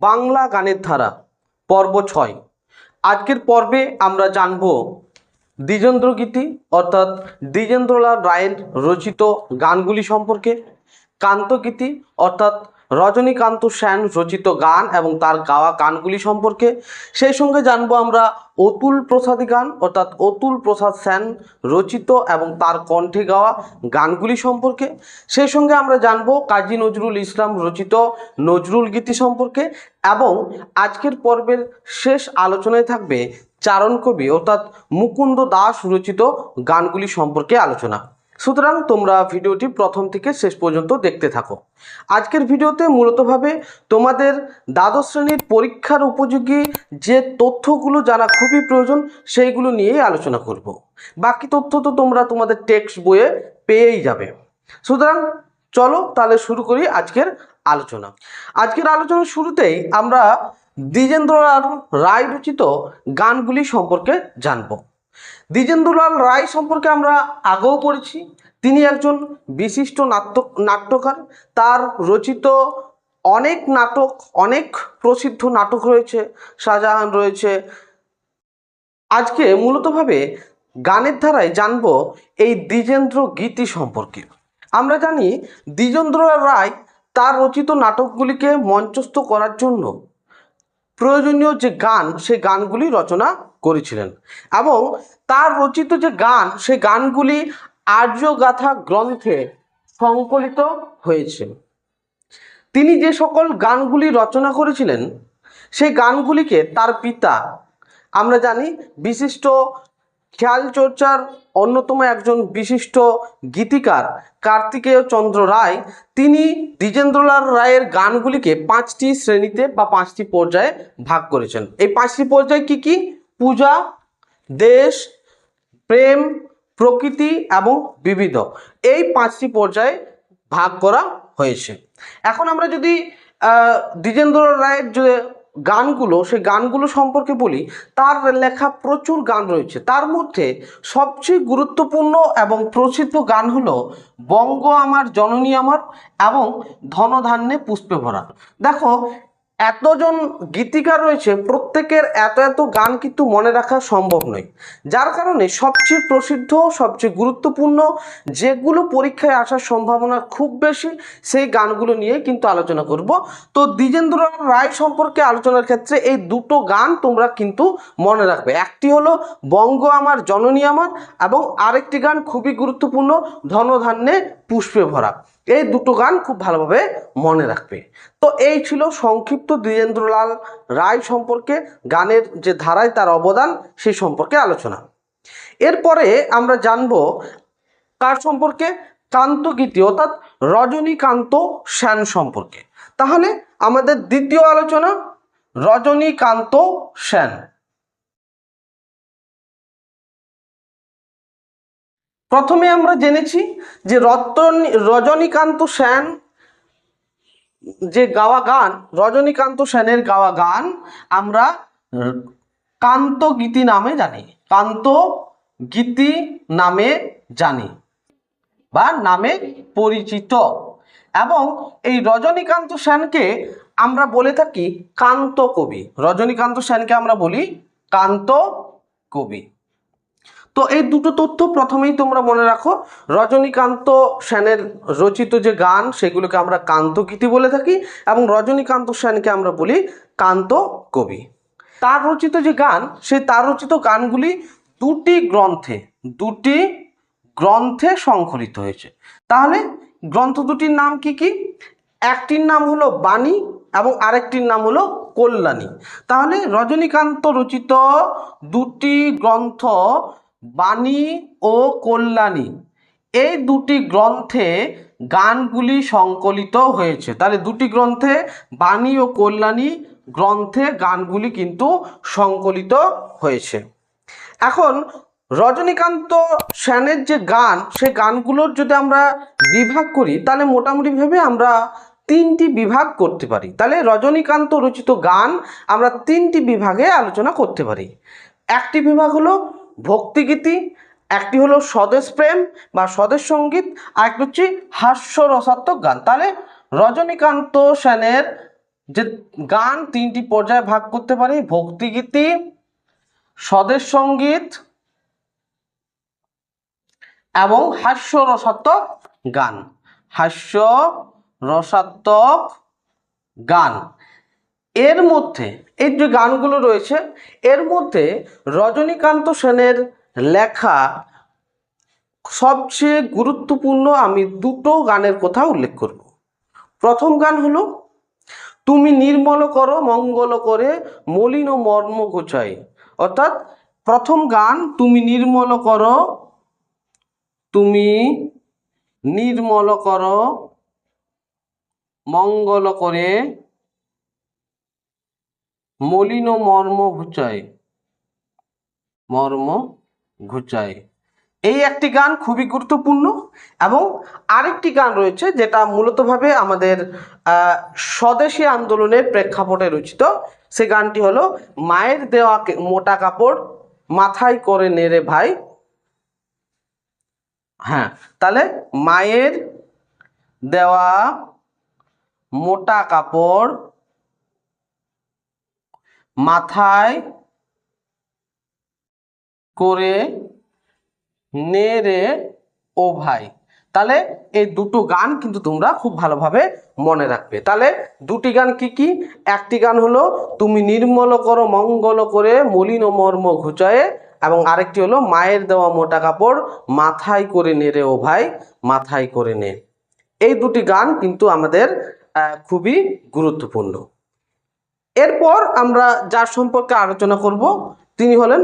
বাংলা গানের ধারা, পর্ব ছয়। আজকের পর্বে আমরা জানব দ্বিজেন্দ্র গীতি অর্থাৎ দ্বিজেন্দ্রলাল রায়ের রচিত গানগুলি সম্পর্কে, কান্তগীতি, অর্থাৎ রজনীকান্ত সেন রচিত গান এবং তার গাওয়া গানগুলি সম্পর্কে। সেই সঙ্গে জানব আমরা অতুল প্রসাদী গান, অর্থাৎ অতুল প্রসাদ সেন রচিত এবং তার কণ্ঠে গাওয়া গানগুলি সম্পর্কে। সেই সঙ্গে আমরা জানব কাজী নজরুল ইসলাম রচিত নজরুল গীতি সম্পর্কে এবং আজকের পর্বের শেষ আলোচনায় থাকবে চারণ কবি, অর্থাৎ মুকুন্দ দাস রচিত গানগুলি সম্পর্কে আলোচনা। সুতরাং তোমরা ভিডিওটি প্রথম থেকে শেষ পর্যন্ত দেখতে থাকো। আজকের ভিডিওতে মূলতভাবে তোমাদের দ্বাদশ শ্রেণির পরীক্ষার উপযোগী যে তথ্যগুলো জানা খুবই প্রয়োজন, সেইগুলো নিয়েই আলোচনা করব। বাকি তথ্য তো তোমরা তোমাদের টেক্সট বইয়ে পেয়েই যাবে। সুতরাং চলো তাহলে শুরু করি আজকের আলোচনা। আজকের আলোচনার শুরুতেই আমরা দ্বিজেন্দ্রলাল রায় রচিত গানগুলি সম্পর্কে জানব। দ্বিজেন্দ্রলাল রায় সম্পর্কে আমরা আগেও পড়েছি। তিনি একজন বিশিষ্ট নাট্য নাট্যকার। তার রচিত অনেক নাটক, অনেক প্রসিদ্ধ নাটক রয়েছে, শাহজাহান রয়েছে। আজকে মূলতভাবে গানের ধারায় জানব এই দ্বিজেন্দ্র গীতি সম্পর্কে। আমরা জানি দ্বিজেন্দ্র রায় তার রচিত নাটকগুলিকে মঞ্চস্থ করার জন্য প্রয়োজনীয় যে গান, সে গানগুলি রচনা করেছিলেন। এবং তার রচিত যে গান, সেই গানগুলি আর্যগাথা গ্রন্থে সংকলিত হয়েছে। তিনি যে সকল গানগুলি রচনা করেছিলেন, সেই গানগুলিকে তার পিতা, আমরা জানি, বিশিষ্ট খেয়াল চর্চার অন্যতম একজন বিশিষ্ট গীতিকার কার্তিকেয় চন্দ্র রায়, তিনি দ্বিজেন্দ্রলাল রায়ের গানগুলিকে পাঁচটি শ্রেণীতে বা পাঁচটি পর্যায়ে ভাগ করেছেন। এই পাঁচটি পর্যায় কি কি? পূজা, দেশ, প্রেম, প্রকৃতি এবং বিবিধ। এই পাঁচটি পর্যায়ে ভাগ করা হয়েছে। এখন আমরা যদি দ্বিজেন্দ্র রায়ের যে গানগুলো, সেই গানগুলো সম্পর্কে বলি, তার লেখা প্রচুর গান রয়েছে। তার মধ্যে সবচেয়ে গুরুত্বপূর্ণ এবং প্রসিদ্ধ গান হলো, বঙ্গ আমার, জননী আমার এবং ধনধান্যে পুষ্পে ভরা। দেখো এতজন গীতিকার রয়েছে, প্রত্যেকের এত এত গান কিন্তু মনে রাখা সম্ভব নয়। যার কারণে সবচেয়ে প্রসিদ্ধ, সবচেয়ে গুরুত্বপূর্ণ, যেগুলো পরীক্ষায় আসার সম্ভাবনা খুব বেশি, সেই গানগুলো নিয়ে কিন্তু আলোচনা করব। তো দ্বিজেন্দ্র রায় সম্পর্কে আলোচনার ক্ষেত্রে এই দুটো গান তোমরা কিন্তু মনে রাখবে। একটি হলো বঙ্গ আমার, জননী আমার এবং আরেকটি গান খুবই গুরুত্বপূর্ণ, ধনধান্যে পুষ্পে ভরা। এই দুটো গান খুব ভালোভাবে মনে রাখবে। তো এই ছিল সংক্ষিপ্ত দ্বিজেন্দ্রলাল রায় সম্পর্কে, গানের যে ধারায় তার অবদান সেই সম্পর্কে আলোচনা। এরপরে আমরা জানব কার সম্পর্কে? কান্তগীতি অর্থাৎ রজনীকান্ত সেন সম্পর্কে। তাহলে আমাদের দ্বিতীয় আলোচনা রজনীকান্ত সেন। প্রথমে আমরা জেনেছি যে রতন রজনীকান্ত সেন যে গাওয়া গান, রজনীকান্ত সেনের গাওয়া গান আমরা কান্ত গীতি নামে জানি। কান্ত গীতি নামে জানি বা নামে পরিচিত। এবং এই রজনীকান্ত সেনকে আমরা বলে থাকি কান্ত কবি। রজনীকান্ত সেনকে আমরা বলি কান্ত কবি। তো এই দুটো তথ্য প্রথমেই তোমরা মনে রাখো। রজনীকান্ত সেনের রচিত যে গান, সেগুলোকে আমরা কান্তগীতি বলে থাকি এবং রজনীকান্ত সেনকে আমরা বলি কান্ত কবি। তার রচিত যে গান, সেই তার রচিত গানগুলি দুটি গ্রন্থে দুটি গ্রন্থে সংকলিত হয়েছে। তাহলে গ্রন্থ দুটির নাম কি কি? একটির নাম হলো বাণী এবং আরেকটির নাম হলো কল্যাণী। তাহলে রজনীকান্ত রচিত দুটি গ্রন্থ বাণী ও কল্যাণী। এই দুটি গ্রন্থে গানগুলি সংকলিত হয়েছে। তাহলে দুটি গ্রন্থে বাণী ও কল্যাণী গ্রন্থে গানগুলি কিন্তু সংকলিত হয়েছে। এখন রজনীকান্ত সেনের যে গান, সে গানগুলোর যদি আমরা বিভাগ করি, তাহলে মোটামুটিভাবে আমরা তিনটি বিভাগ করতে পারি। তাহলে রজনীকান্ত রচিত গান আমরা তিনটি বিভাগে আলোচনা করতে পারি। একটি বিভাগ হলো ভক্তিগীতি, একটি হলো স্বদেশ প্রেম বা স্বদেশ সংগীত আর একটি হচ্ছে হাস্যরসাত্মক গান। তাহলে রজনীকান্ত সেনের যে গান তিনটি পর্যায়ে ভাগ করতে পারি, ভক্তিগীতি, স্বদেশ সংগীত এবং হাস্য রসাত্মক গান। হাস্য রসাত্মক গান। এর মধ্যে, এই যে গানগুলো রয়েছে, এর মধ্যে রজনীকান্ত সেনের লেখা সবচেয়ে গুরুত্বপূর্ণ আমি দুটো গানের কথা উল্লেখ করব। প্রথম গান হলো, তুমি নির্মল করো, মঙ্গল করে, মলিন মর্ম গোচাই অর্থাৎ প্রথম গান, তুমি নির্মল করো, তুমি নির্মল করো, মঙ্গল করে মলিন মর্ম ঘুচায়। মর্ম ঘুচায়। এই একটি গান খুবই গুরুত্বপূর্ণ এবং আরেকটি গান রয়েছে যেটা মূলতভাবে আমাদের স্বদেশী আন্দোলনের প্রেক্ষাপটে রচিত। সে গানটি হলো, মায়ের দেওয়া মোটা কাপড় মাথায় করে নেড়ে ভাই। হ্যাঁ তাহলে মায়ের দেওয়া মোটা কাপড় মাথায় করে নেড়ে, ও ভাই। তাহলে এই দুটো গান কিন্তু তোমরা খুব ভালোভাবে মনে রাখবে। তাহলে দুটি গান কি কি? একটি গান হলো, তুমি নির্মল করো, মঙ্গল করে, মলিন মর্ম ঘুচায়ে এবং আরেকটি হলো, মায়ের দেওয়া মোটা কাপড় মাথায় করে নেড়ে, ও ভাই, মাথায় করে নে এই দুটি গান কিন্তু আমাদের খুবই গুরুত্বপূর্ণ। এরপর আমরা যার সম্পর্কে আলোচনা করব, তিনি হলেন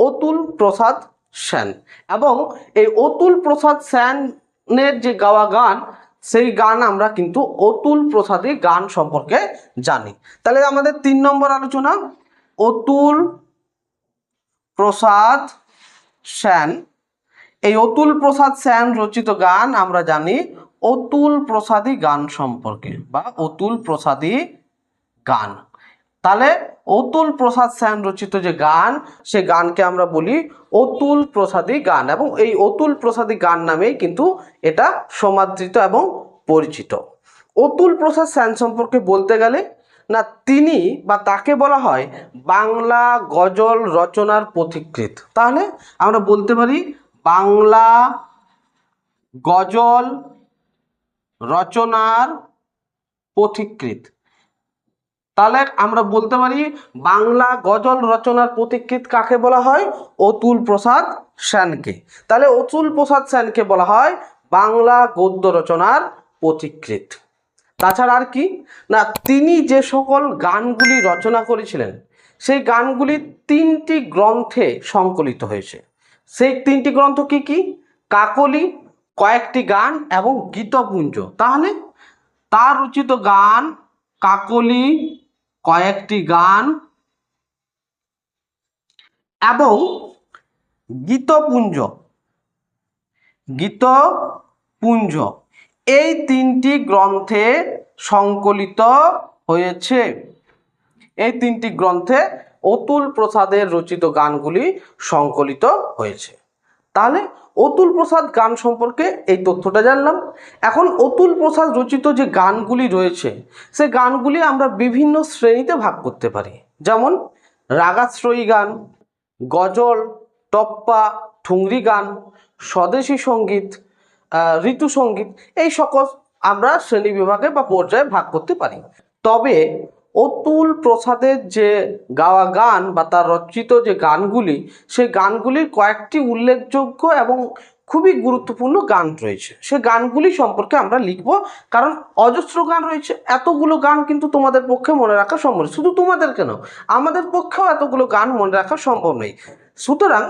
অতুল প্রসাদ সেন। এবং এই অতুল প্রসাদ সেনের যে গাওয়া গান, সেই গান আমরা কিন্তু অতুল প্রসাদী গান সম্পর্কে জানি। তাহলে আমাদের তিন নম্বর আলোচনা, অতুল প্রসাদ সেন। এই অতুল প্রসাদ সেন রচিত গান আমরা জানি অতুল প্রসাদী গান সম্পর্কে বা অতুল প্রসাদী গান। তাহলে অতুল প্রসাদ সেন রচিত যে গান, সে গানকে আমরা বলি অতুল প্রসাদী গান এবং এই অতুল প্রসাদী গান নামেই কিন্তু এটা সমাদৃত এবং পরিচিত। অতুল প্রসাদ সেন সম্পর্কে বলতে গেলে না, তিনি বা তাকে বলা হয় বাংলা গজল রচনার পথিকৃত তাহলে আমরা বলতে পারি বাংলা গজল রচনার পথিকৃৎ। তাহলে আমরা বলতে পারি বাংলা গজল রচনার পথিকৃৎ কাকে বলা হয়? অতুল প্রসাদ সেনকে। তাহলে অতুল প্রসাদ সেনকে বলা হয় বাংলা গদ্য রচনার পথিকৃৎ তাছাড়া আর কি? না, তিনি যে সকল গানগুলি রচনা করেছিলেন, সেই গানগুলি তিনটি গ্রন্থে সংকলিত হয়েছে। সেই তিনটি গ্রন্থ কি কি? কাকলি, কয়েকটি গান এবং গীতপুঞ্জ। তাহলে তার রচিত গান কাকলি কয়েকটি গান এবং গীতপুঞ্জ। গীতপুঞ্জ, এই তিনটি গ্রন্থে সংকলিত হয়েছে। এই তিনটি গ্রন্থে অতুল প্রসাদের রচিত গানগুলি সংকলিত হয়েছে। তাহলে অতুল প্রসাদ গান সম্পর্কে এই তথ্যটা জানলাম। এখন অতুল প্রসাদ রচিত যে গানগুলি রয়েছে, সে গানগুলি আমরা বিভিন্ন শ্রেণীতে ভাগ করতে পারি। যেমন রাগাশ্রয়ী গান, গজল, টপ্পা, ঠুংরি গান, স্বদেশী সংগীত ঋতু সংগীত এই সকল আমরা শ্রেণি বিভাগে বা পর্যায়ে ভাগ করতে পারি। তবে অতুল প্রসাদের যে গাওয়া গান বা তার রচিত যে গানগুলি, সেই গানগুলির কয়েকটি উল্লেখযোগ্য এবং খুবই গুরুত্বপূর্ণ গান রয়েছে। সে গানগুলি সম্পর্কে আমরা লিখব, কারণ অজস্র গান রয়েছে। এতগুলো গান কিন্তু তোমাদের পক্ষে মনে রাখা সম্ভব শুধু তোমাদের কেন আমাদের পক্ষেও এতগুলো গান মনে রাখা সম্ভব নেই সুতরাং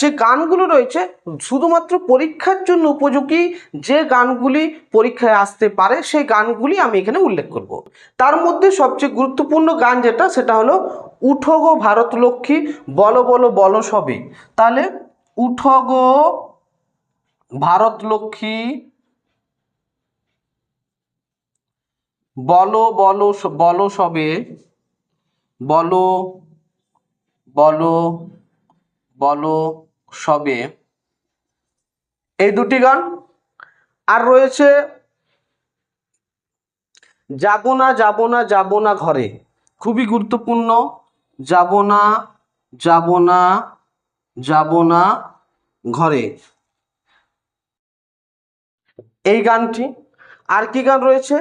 যে গানগুলো রয়েছে, শুধুমাত্র পরীক্ষার জন্য উপযোগী যে গানগুলি পরীক্ষায় আসতে পারে, সেই গানগুলি আমি এখানে উল্লেখ করব। তার মধ্যে সবচেয়ে গুরুত্বপূর্ণ গান যেটা, সেটা হলো উঠো গো ভারত লক্ষ্মী, বলো বলো বলো সবে তাহলে উঠো গো ভারত লক্ষ্মী, বলো বলো বলো সবে, বলো বলো বলো সবে। এই দুটি গান। আর রয়েছে, যাব না যাব না যাব না ঘরে। খুবই গুরুত্বপূর্ণ, যাব না যাব না যাব না ঘরে। এই গানটি, আর কি গান রয়েছে?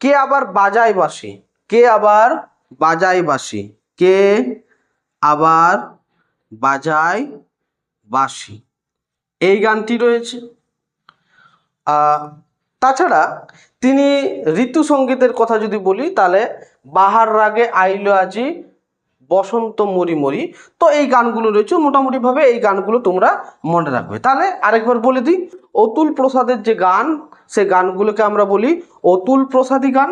কে আবার বাজায় বাসি কে আবার বাজায় বাসি কে আবার বাজায় বাসি এই গানটি রয়েছে। তাছাড়া তিনি ঋতু সঙ্গীতের কথা যদি বলি, তাহলে বাহার রাগে আইলো আজি বসন্ত মরি মরি। তো এই গানগুলো রয়েছে, মোটামুটিভাবে এই গানগুলো তোমরা মনে রাখবে। তাহলে আরেকবার বলে দিই, অতুল প্রসাদের যে গান, সে গানগুলোকে আমরা বলি অতুল প্রসাদী গান।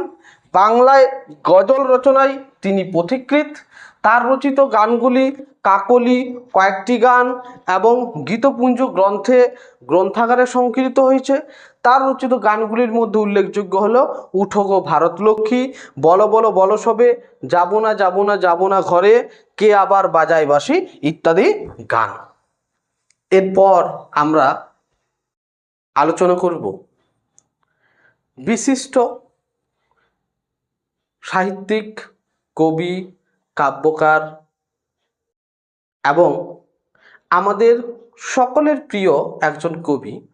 বাংলায় গজল রচনায় তিনি পথিকৃত তার রচিত গানগুলি কাকলি কয়েকটি গান এবং গীতপুঞ্জ গ্রন্থে গ্রন্থাগারে সংকলিত হয়েছে। তার রচিত গানগুলির মধ্যে উল্লেখযোগ্য হল উঠো গো ভারত লক্ষ্মী বলো বলো বলো সবে যাব না যাব না যাব না ঘরে কে আবার বাজায় বাসি ইত্যাদি গান। এরপর আমরা আলোচনা করব বিশিষ্ট সাহিত্যিক, কবি, কাব্যকার এবং আমাদের সকলের প্রিয় একজন কবি,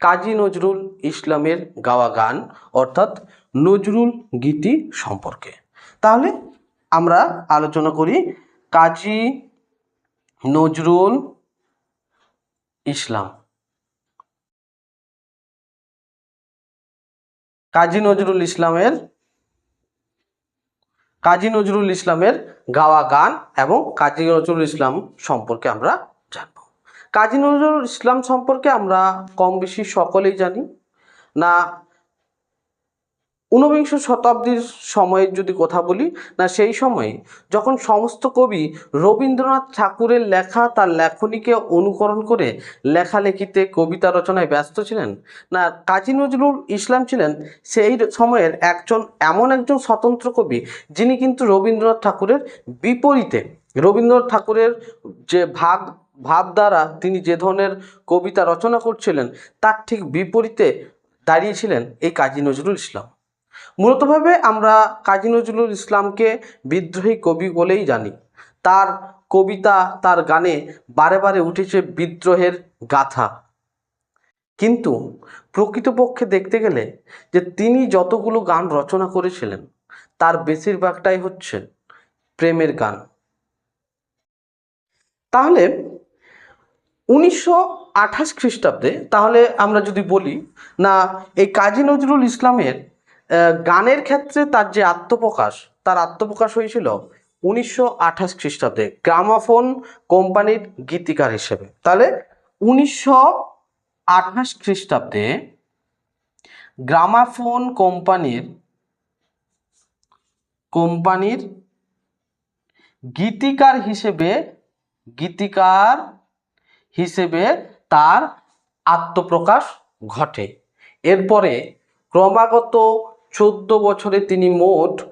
কাজী নজরুল ইসলামের গাওয়া গান, অর্থাৎ নজরুল গীতি সম্পর্কে। তাহলে আমরা আলোচনা করি কাজী নজরুল ইসলাম। কাজী নজরুল ইসলামের কাজী নজরুল ইসলামের গাওয়া গান এবং কাজী নজরুল ইসলাম সম্পর্কে আমরা জানব। কাজী নজরুল ইসলাম সম্পর্কে আমরা কম বেশি সকলেই জানি। না ঊনবিংশ শতাব্দীর সময়ের যদি কথা বলি, না সেই সময়ে, যখন সমস্ত কবি রবীন্দ্রনাথ ঠাকুরের লেখা তার লেখনীকে অনুকরণ করে লেখালেখিতে কবিতা রচনায় ব্যস্ত ছিলেন, না কাজী নজরুল ইসলাম ছিলেন, সেই সময়ের একজন, এমন একজন স্বতন্ত্র কবি যিনি কিন্তু রবীন্দ্রনাথ ঠাকুরের বিপরীতে। রবীন্দ্রনাথ ঠাকুরের যে ভাগ ভাব দ্বারা তিনি যে ধরনের কবিতা রচনা করছিলেন, তার ঠিক বিপরীতে দাঁড়িয়েছিলেন এই কাজী নজরুল ইসলাম। মূলতভাবে আমরা কাজী নজরুল ইসলামকে বিদ্রোহী কবি বলেই জানি। তার কবিতা, তার গানে বারে বারে উঠেছে বিদ্রোহের গাথা। কিন্তু প্রকৃতপক্ষে দেখতে গেলে যে তিনি যতগুলো গান রচনা করেছিলেন, তার বেশিরভাগটাই হচ্ছে প্রেমের গান। তাহলে উনিশশো আঠাশ খ্রিস্টাব্দে তাহলে আমরা যদি বলি, না, এই কাজী নজরুল ইসলামের গানের ক্ষেত্রে তার যে আত্মপ্রকাশ, তার আত্মপ্রকাশ হয়েছিল উনিশশো আঠাশ খ্রিস্টাব্দে গ্রামাফোন কোম্পানির গীতিকার হিসেবে। তাহলে উনিশশো আঠাশ খ্রিস্টাব্দে গ্রামাফোন কোম্পানির কোম্পানির গীতিকার হিসেবে গীতিকার হিসেবে তার আত্মপ্রকাশ ঘটে। এরপরে ক্রমাগত চোদ্দ বছরে তিনি মোট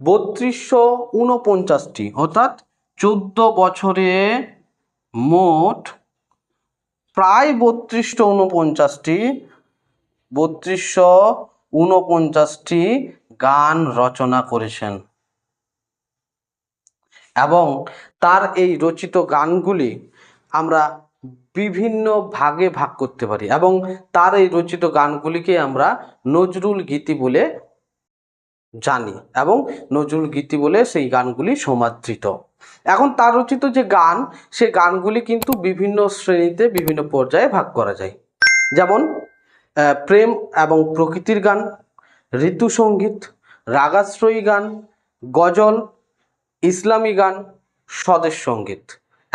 বত্রিশশো উনপঞ্চাশটি অর্থাৎ চোদ্দ বছরে মোট প্রায় বত্রিশশো উনপঞ্চাশটি বত্রিশশো উনপঞ্চাশটি গান রচনা করেছেন। এবং তার এই রচিত গানগুলি আমরা বিভিন্ন ভাগে ভাগ করতে পারি এবং তার এই রচিত গানগুলিকে আমরা নজরুল গীতি বলে জানি এবং নজরুল গীতি বলে সেই গানগুলি সমাদৃত। এখন তার রচিত যে গান, সে গানগুলি কিন্তু বিভিন্ন শ্রেণীতে বিভিন্ন পর্যায়ে ভাগ করা যায়। যেমন প্রেম এবং প্রকৃতির গান, ঋতু সংগীত, রাগাশ্রয়ী গান, গজল, ইসলামী গান, স্বদেশ সংগীত।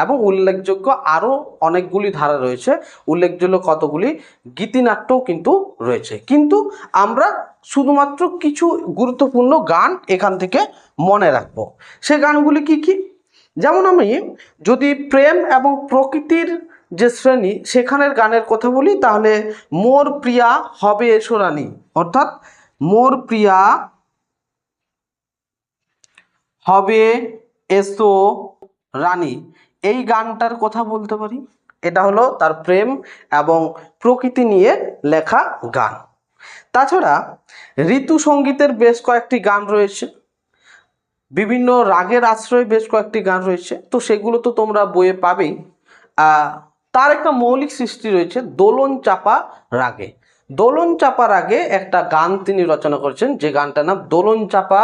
এবং উল্লেখযোগ্য আরও অনেকগুলি ধারা রয়েছে। উল্লেখযোগ্য কতগুলি? গীতিনাট্যও কিন্তু রয়েছে। কিন্তু আমরা শুধুমাত্র কিছু গুরুত্বপূর্ণ গান এখান থেকে মনে রাখব। সে গানগুলি কি কি? যেমন আমি যদি প্রেম এবং প্রকৃতির যে শ্রেণি, সেখানের গানের কথা বলি, তাহলে মোর প্রিয়া হবে এসো রানী। অর্থাৎ মোর প্রিয়া হবে এসো রানী। এই গানটার কথা বলতে পারি? এটা হলো তার প্রেম এবং প্রকৃতি নিয়ে লেখা গান। তাছাড়া ঋতু সঙ্গীতের বেশ কয়েকটি গান রয়েছে। বিভিন্ন রাগের আশ্রয়ে বেশ কয়েকটি গান রয়েছে। তো সেগুলো তো তোমরা বইয়ে পাবেই। তার একটা মৌলিক সৃষ্টি রয়েছে দোলন চাপা রাগে। দোলন চাপা রাগে একটা গান তিনি রচনা করেছেন। যে গানটার নাম দোলন চাপা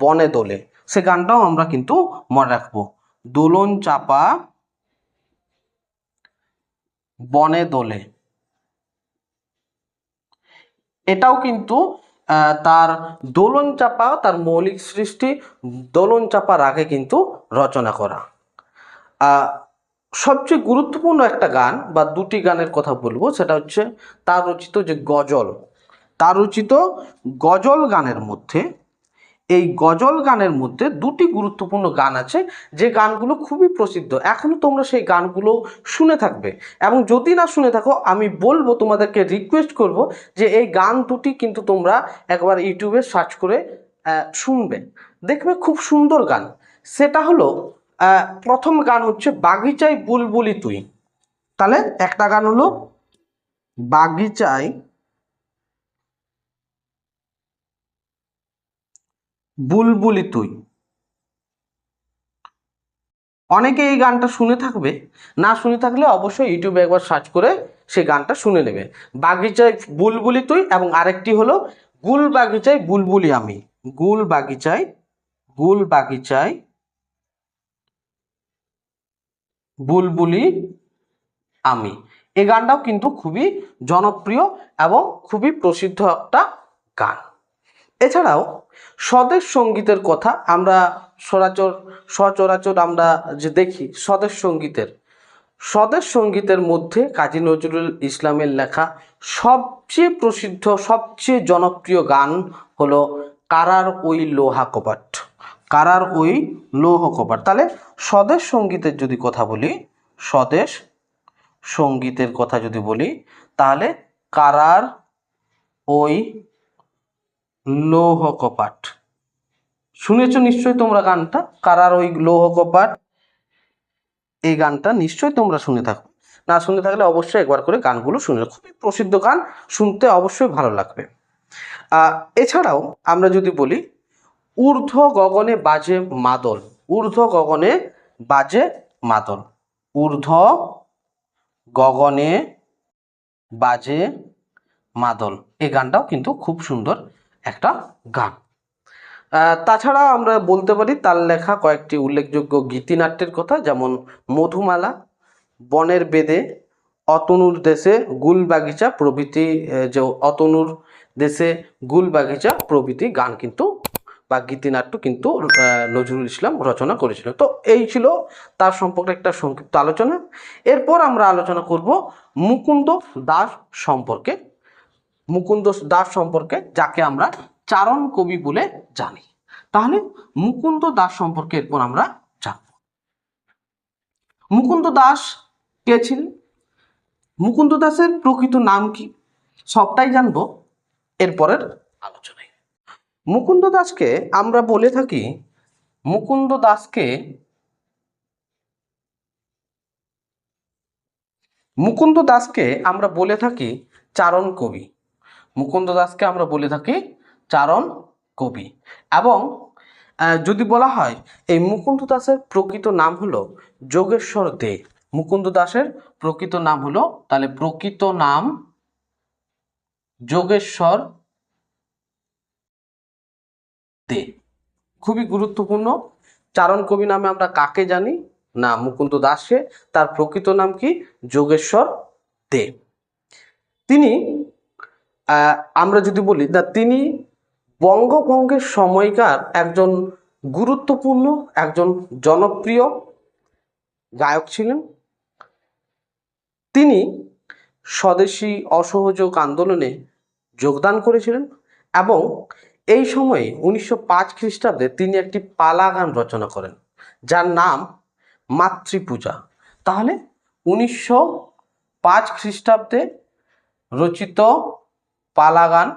বনে দোলে। সে গানটাও আমরা কিন্তু মনে রাখব। দোলন চাপা, বনে দোলে। এটাও কিন্তু তার দোলন চাপা, তার মৌলিক সৃষ্টি দোলন চাপা রাগে কিন্তু রচনা করা। সবচেয়ে গুরুত্বপূর্ণ একটা গান বা দুটি গানের কথা বলব, সেটা হচ্ছে তার রচিত যে গজল, তার রচিত গজল গানের মধ্যে এই গজল গানের মধ্যে দুটি গুরুত্বপূর্ণ গান আছে, যে গানগুলো খুবই প্রসিদ্ধ। এখনও তোমরা সেই গানগুলো শুনে থাকবে। এবং যদি না শুনে থাকো, আমি বলব, তোমাদেরকে রিকোয়েস্ট করব যে এই গান দুটি কিন্তু তোমরা একবার ইউটিউবে সার্চ করে শুনবে। দেখবে খুব সুন্দর গান। সেটা হলো প্রথম গান হচ্ছে, বাগিচায় বুলবুলি তুই। তাহলে একটা গান হলো, বাগিচায় বুলবুলি তুই। অনেকে এই গানটা শুনে থাকবে, না শুনে থাকলে অবশ্যই ইউটিউবে একবার সার্চ করে সেই গানটা শুনে নেবে। বাগিচায় বুলবুলি তুই এবং আরেকটি হলো, গুল বাগিচায় বুলবুলি আমি। গুল বাগিচায় গুল বাগিচায় বুলবুলি আমি। এই গানটাও কিন্তু খুবই জনপ্রিয় এবং খুবই প্রসিদ্ধ একটা গান। এছাড়াও স্বদেশ সঙ্গীতের কথা আমরা সরাচর সচরাচর আমরা যে দেখি, স্বদেশ সঙ্গীতের। স্বদেশ সঙ্গীতের মধ্যে কাজী নজরুল ইসলামের লেখা সবচেয়ে প্রসিদ্ধ, সবচেয়ে জনপ্রিয় গান হলো কারার ওই লোহা কপাট। কারার ওই লৌহ কপাট। তাহলে স্বদেশ সঙ্গীতের যদি কথা বলি, স্বদেশ সঙ্গীতের কথা যদি বলি, তাহলে কারার ওই লৌহ কপাট শুনেছো নিশ্চয়ই তোমরা গানটা? কারার ওই লৌহ কপাট এই গানটা নিশ্চয়ই তোমরা শুনে থাকো। না শুনে থাকলে অবশ্যই একবার করে গানগুলো শুনে। খুবই প্রসিদ্ধ গান, শুনতে অবশ্যই ভালো লাগবে। এছাড়াও আমরা যদি বলি, ঊর্ধ্ব গগনে বাজে মাদল। ঊর্ধ্ব গগনে বাজে মাদল। ঊর্ধ্ব গগনে বাজে মাদল। এই গানটাও কিন্তু খুব সুন্দর। একটা গান। তাছাড়া আমরা বলতে পারি তার লেখা কয়েকটি উল্লেখযোগ্য গীতিনাট্যের কথা, যেমন মধুমালা, বনের বেদে, অতনুর দেশে গুল বাগিচা প্রভৃতি যে অতনুর দেশে গুল বাগিচা প্রভৃতি গান কিন্তু বা গীতিনাট্য কিন্তু নজরুল ইসলাম রচনা করেছিল। তো এই ছিল তার সম্পর্কে একটা সংক্ষিপ্ত আলোচনা। এরপর আমরা আলোচনা করব মুকুন্দ দাস সম্পর্কে। মুকুন্দ দাস সম্পর্কে, যাকে আমরা চারণ কবি বলে জানি। তাহলে মুকুন্দ দাস সম্পর্কে এরপর আমরা জানব। মুকুন্দ দাস কে ছিলেন? মুকুন্দ দাসের প্রকৃত নাম কি? সবটাই জানব এরপরের আলোচনায়। মুকুন্দ দাসকে আমরা বলে থাকি মুকুন্দ দাসকে মুকুন্দ দাসকে আমরা বলে থাকি চারণ কবি। মুকুন্দ দাসকে আমরা বলে থাকি চারণ কবি। এবং যদি বলা হয়, এই মুকুন্দ দাসের প্রকৃত নাম হলো যোগেশ্বর দে। মুকুন্দ দাসের প্রকৃত নাম হলো, তাহলে প্রকৃত নাম যোগেশ্বর দে। খুবই গুরুত্বপূর্ণ। চারণ কবি নামে আমরা কাকে জানি? না, মুকুন্দ দাসকে। তার প্রকৃত নাম কি? যোগেশ্বর দে। তিনি আমরা যদি বলি না, তিনি বঙ্গভঙ্গের সময়কার একজন গুরুত্বপূর্ণ, একজন জনপ্রিয় গায়ক ছিলেন। তিনি স্বদেশী অসহযোগ আন্দোলনে যোগদান করেছিলেন এবং এই সময়ে উনিশশো পাঁচ খ্রিস্টাব্দে তিনি একটি পালা গান রচনা করেন, যার নাম মাতৃপূজা। তাহলে উনিশশো পাঁচ খ্রিস্টাব্দে রচিত পালা গান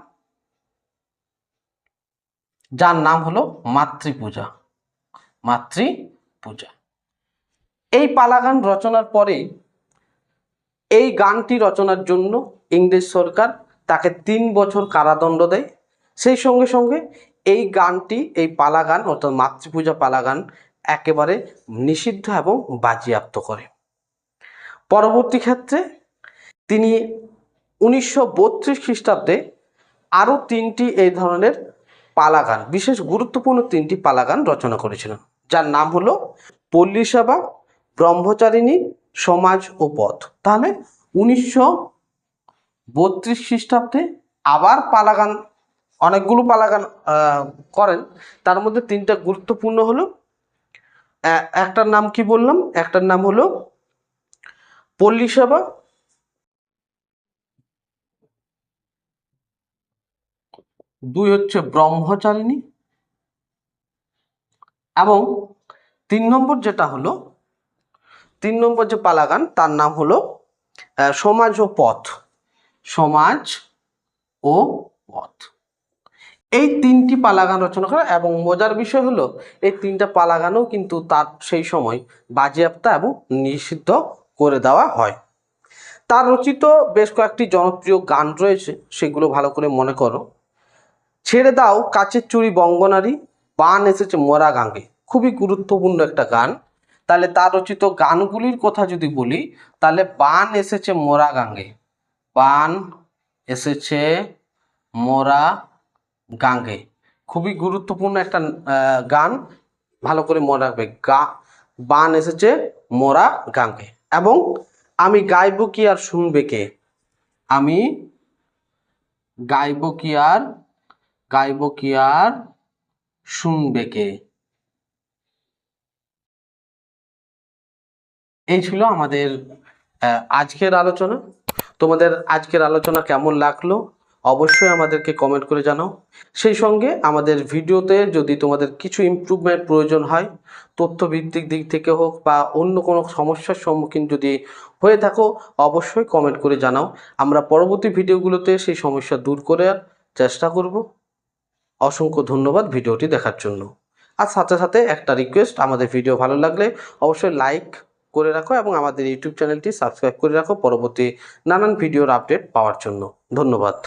যার নাম হলো মাতৃপূজা মাতৃপূজা। এই পালা গান রচনার পরে এই গানটি রচনার জন্য ইংরেজ সরকার তাকে তিন বছর কারাদণ্ড দেয়। সেই সঙ্গে সঙ্গে এই গানটি, এই পালা গান অর্থাৎ মাতৃপূজা পালা গান একেবারে নিষিদ্ধ এবং বাজিয়াপ্ত করে। পরবর্তী ক্ষেত্রে তিনি উনিশশো বত্রিশ খ্রিস্টাব্দে আরও তিনটি এই ধরনের পালাগান, বিশেষ গুরুত্বপূর্ণ তিনটি পালাগান রচনা করেছিলেন। যার নাম হলো পল্লী ব্রহ্মচারিণী, সমাজ ও পথ। তাহলে উনিশশো বত্রিশ খ্রিস্টাব্দে আবার পালাগান, অনেকগুলো পালাগান করেন। তার মধ্যে তিনটা গুরুত্বপূর্ণ হলো একটার নাম কি বললাম? একটার নাম হলো পল্লী দুই হচ্ছে ব্রহ্মচারিণী এবং তিন নম্বর যেটা হলো, তিন নম্বর যে পালাগান, তার নাম হলো সমাজ ও পথ। সমাজ ও পথ। এই তিনটি পালাগান রচনা করা এবং মজার বিষয় হলো, এই তিনটা পালাগানও কিন্তু তার সেই সময় বাজেয়াপ্তা এবং নিষিদ্ধ করে দেওয়া হয়। তার রচিত বেশ কয়েকটি জনপ্রিয় গান রয়েছে, সেগুলো ভালো করে মনে করো। ছেড়ে দাও কাচের চুরি বঙ্গনারী, বান এসেছে মরা গাঙ্গে। খুবই গুরুত্বপূর্ণ একটা গান। তাহলে তার রচিত গানগুলির কথা যদি বলি, তাহলে বান এসেছে মোরা গাঙ্গে। বান এসেছে মোরা গাঙ্গে। খুবই গুরুত্বপূর্ণ একটা গান। ভালো করে মনে রাখবে, গা, বান এসেছে মোরা গাঙ্গে। এবং আমি গাইব কি আর শুনবে কে? আমি গাইব কি আর গাইব কি আর? শুনবে কে? এই ছিল আমাদের আজকের আলোচনা। তোমাদের আজকের আলোচনা কেমন লাগল? অবশ্যই আমাদেরকে কমেন্ট করে জানাও। সেই সঙ্গে আমাদের ভিডিওতে যদি তোমাদের কিছু ইমপ্রুভমেন্ট প্রয়োজন হয়, তথ্যভিত্তিক দিক থেকে হোক বা অন্য কোনো সমস্যার সম্মুখীন যদি হয়ে থাকো, অবশ্যই কমেন্ট করে জানাও। আমরা পরবর্তী ভিডিওগুলোতে সেই সমস্যা দূর করার চেষ্টা করব। অসংখ্য ধন্যবাদ ভিডিওটি দেখার জন্য। আর সাথে সাথে একটা রিকোয়েস্ট আমাদের ভিডিও ভালো লাগলে অবশ্যই লাইক করে রাখো এবং আমাদের ইউটিউব চ্যানেলটি সাবস্ক্রাইব করে রাখো পরবর্তী নানান ভিডিওর আপডেট পাওয়ার জন্য। ধন্যবাদ।